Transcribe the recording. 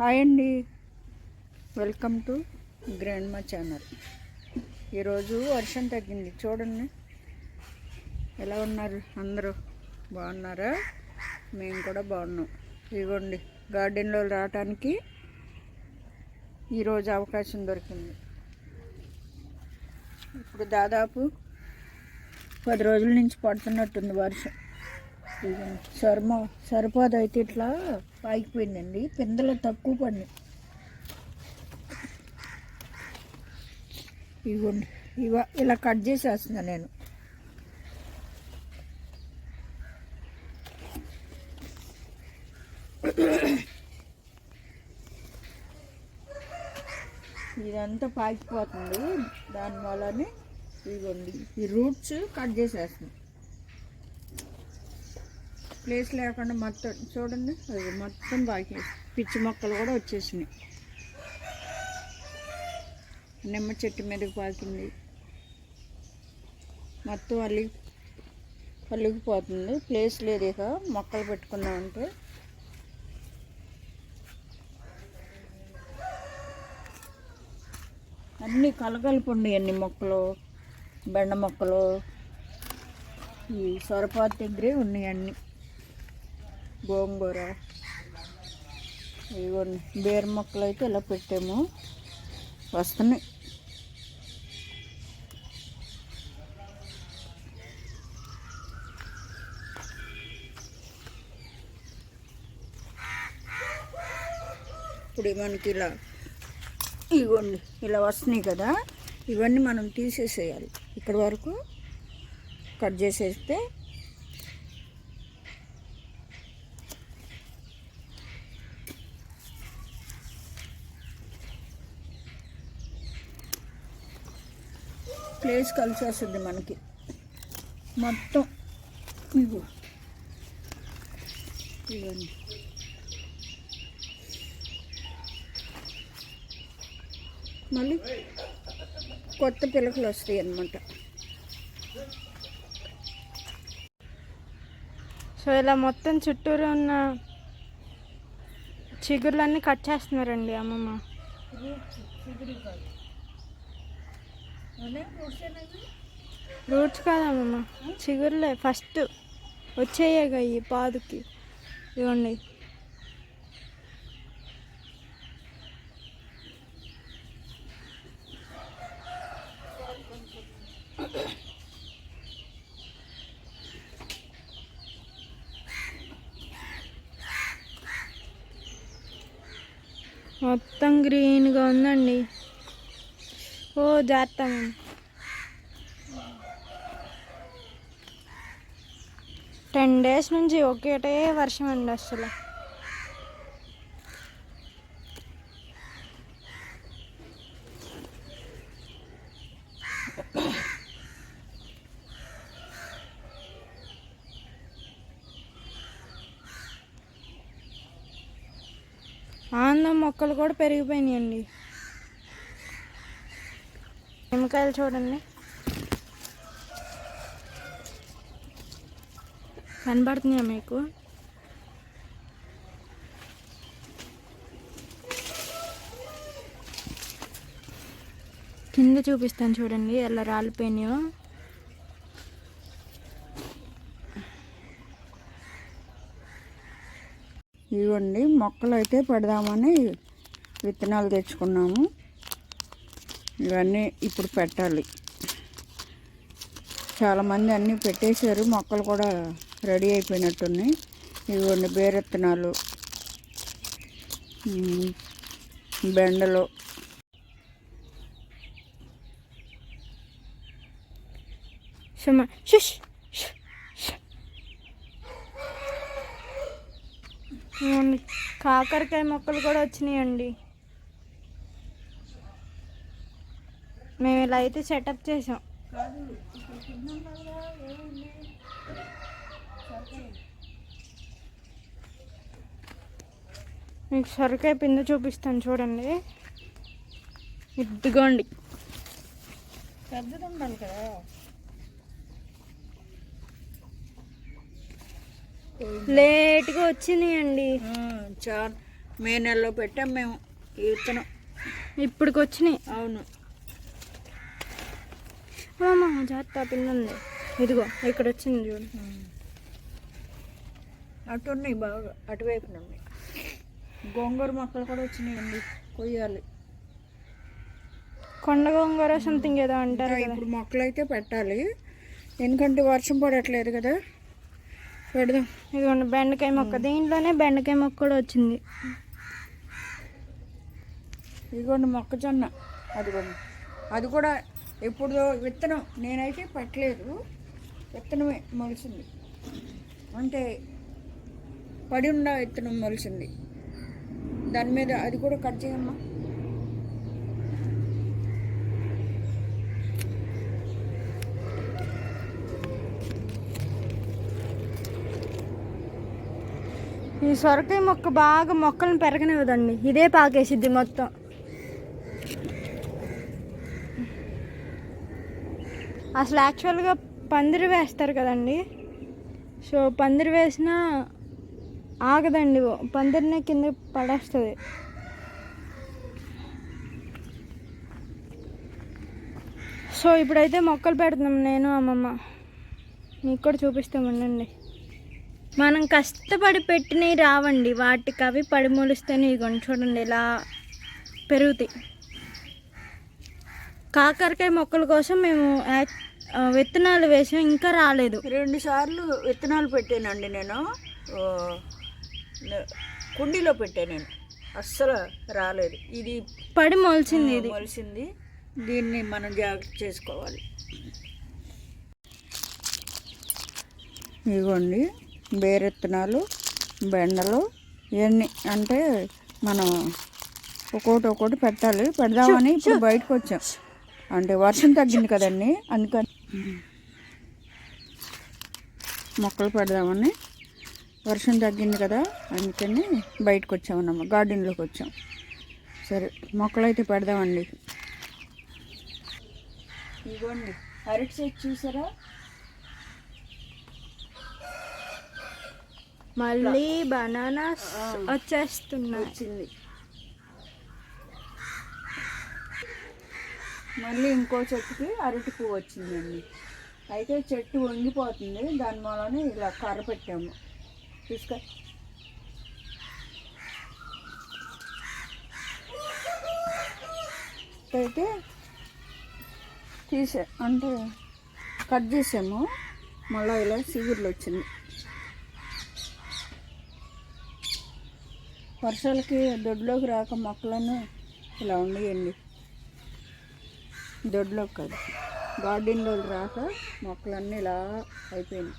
Hi అండి. Welcome to grand మా channel. ఈరోజు వర్షం తగ్గింది. చూడండి. ఎలా ఉన్నారు అందరూ? బాగున్నారా? మేము కూడా బాగున్నాం. ఇదిగోండి గార్డెన్లో రావటానికి ఈరోజు అవకాశం దొరికింది. ఇప్పుడు దాదాపు పది రోజుల నుంచి పడుతున్నట్టుంది వర్షం. ఇదిగోండి. సర్మ సరిపోదు అయితే ఇట్లా పాకిపోయిందండి పిందలు తక్కువ పడినాయి. ఇవ్వండి ఇవ ఇలా కట్ చేసేస్తున్నా నేను. ఇదంతా పాకిపోతుంది. దానివల్లనే ఇదిగోండి. ఈ రూట్స్ కట్ చేసేస్తున్నాం. ప్లేస్ లేకుండా మొత్తం చూడండి అది మొత్తం బాగా పిచ్చి మొక్కలు కూడా వచ్చేసినాయి. నిమ్మ చెట్టు మీదకి పాకింది మొత్తం అల్లి అల్లిగిపోతుంది. ప్లేస్ లేదు ఇక మొక్కలు పెట్టుకుందామంటే. అన్నీ కలగలుపు ఉన్నాయి అన్ని మొక్కలు. బెండ మొక్కలు. ఈ సొరపాతి దగ్గరే ఉన్నాయి అన్నీ. గోంగూర. ఇవన్నీ బీర మొక్కలు అయితే ఇలా పెట్టాము. వస్తున్నాయి ఇప్పుడు మనకి ఇలా ఇవ్వండి ఇలా వస్తున్నాయి కదా. ఇవన్నీ మనం తీసేసేయాలి. ఇక్కడ వరకు కట్ చేసేస్తే ప్లేస్ కలిసి వస్తుంది మనకి. మొత్తం ఇగో ఇవన్నీ మళ్ళీ కొత్త పిలకలు వస్తాయి అన్నమాట. సో ఇలా మొత్తం చుట్టూరు ఉన్న చిగుర్లన్నీ కట్ చేస్తున్నారండి అమ్మమ్మ. రూట్స్ కాదమ్మమ్మ చిగుర్లే. ఫస్ట్ వచ్చేయగా ఈ పాదుకి. ఇవ్వండి మొత్తం గ్రీన్గా ఉందండి. ఓ జాగ్రత్త టెన్ డేస్ నుంచి ఒకటే వర్షం అండి అసలు. ఆనందం మొక్కలు కూడా పెరిగిపోయినాయండి. నిమ్మకాయలు చూడండి. కనబడుతున్నాయా మీకు? కింద చూపిస్తాను చూడండి ఎలా రాలిపోయినాయో. ఇవ్వండి మొక్కలు అయితే పెడదామని విత్తనాలు తెచ్చుకున్నాము. ఇవన్నీ ఇప్పుడు పెట్టాలి. చాలామంది అన్నీ పెట్టేశారు మొక్కలు కూడా రెడీ అయిపోయినట్టున్నాయి. ఇవన్నీ బేరెత్తనాలు బెండలు. సుమ షుష్ కాకరకాయ మొక్కలు కూడా వచ్చినాయండి. మేము ఇలా అయితే సెటప్ చేసాం. మీకు సొరకాయ పిండి చూపిస్తాను చూడండి. ఇదిగోండి. పెద్దది ఉండాలి కదా లేట్గా వచ్చినాయండి. చాలా. మే నెలలో పెట్టాం మేము. విత్తనం ఇప్పటికి వచ్చినాయి అవును. జాగ్రత్త ఉంది. ఇదిగో ఇక్కడ వచ్చింది చూడు. అటు ఉన్నాయి బాగా అటువైపున ఉన్నాయి. గోంగూర మొక్కలు కూడా వచ్చినాయండి కొయ్యాలి. కొండ గోంగూర సంథింగ్ ఏదో అంటారు ఇప్పుడు మొక్కలు అయితే పెట్టాలి. ఎందుకంటే వర్షం పడట్లేదు కదా. పెడదాం. ఇదిగోండి బెండకాయ మొక్క. దీంట్లోనే బెండకాయ మొక్క కూడా వచ్చింది. ఇదిగోండి మొక్కజొన్న. అదిగోండి. అది కూడా ఎప్పుడు విత్తనం నేనైతే పట్టలేదు. విత్తనమే మొలిచింది అంటే పడి ఉన్న విత్తనం మొలిచింది దాని మీద అది కూడా కట్ చేయమ్మా. ఈ సొరకాయ మొక్క బాగా మొక్కలను పెరగనివ్వదండి. ఇదే పాకేసిద్ది మొత్తం. అసలు యాక్చువల్గా పందిరి వేస్తారు కదండి. సో పందిరి వేసినా ఆగదండి పందిరినే కింద పడేస్తుంది. సో ఇప్పుడైతే మొక్కలు పెడుతున్నాం నేను అమ్మమ్మ. మీకు కూడా చూపిస్తామండి ఉండండి. మనం కష్టపడి పెట్టినవి రావండి. వాటికి అవి పడి మొలిస్తేనే ఇదిగోండి చూడండి ఇలా పెరుగుతాయి. కాకరకాయ మొక్కల కోసం మేము విత్తనాలు వేసాం ఇంకా రాలేదు. రెండు సార్లు విత్తనాలు పెట్టానండి నేను. కుండీలో పెట్టాను నేను. అస్సలు రాలేదు. ఇది పడి మొలిచింది ఇది. మొలిసింది. దీన్ని మనం జాగ్రత్త చేసుకోవాలి. ఇదిగోండి బేరెత్తనాలు బెండలు ఇవన్నీ అంటే మనం ఒక్కోటి ఒక్కోటి పెట్టాలి. పెడదామని ఇప్పుడు బయటకు వచ్చాం. అంటే వర్షం తగ్గింది కదండి అందుకని మొక్కలు పెడదామని. వర్షం తగ్గింది కదా అందుకని బయటకు వచ్చామన్నమ్మ గార్డెన్లోకి వచ్చాం. సరే మొక్కలు అయితే పెడదామండి. ఇదిగోండి అరటి చెట్టు చూసారా? మళ్ళీ బనానాస్ వచ్చేస్తున్నాయి. వచ్చింది. మళ్ళీ ఇంకో చెట్టుకి అరటి పువ్వు వచ్చిందండి. అయితే చెట్టు వంగిపోతుంది. దాని మూలనే ఇలా కర్ర పెట్టాము. తీసుక అయితే తీసే అంటే కట్ చేసాము. మళ్ళీ ఇలా సిగుర్లు వచ్చింది. వర్షాలకి దొడ్లోకి రాక మొక్కలను ఇలా ఉండేయండి. దొడ్లోకి కాదు గార్డెన్లో రాక మొక్కలన్నీ ఇలా అయిపోయినాయి.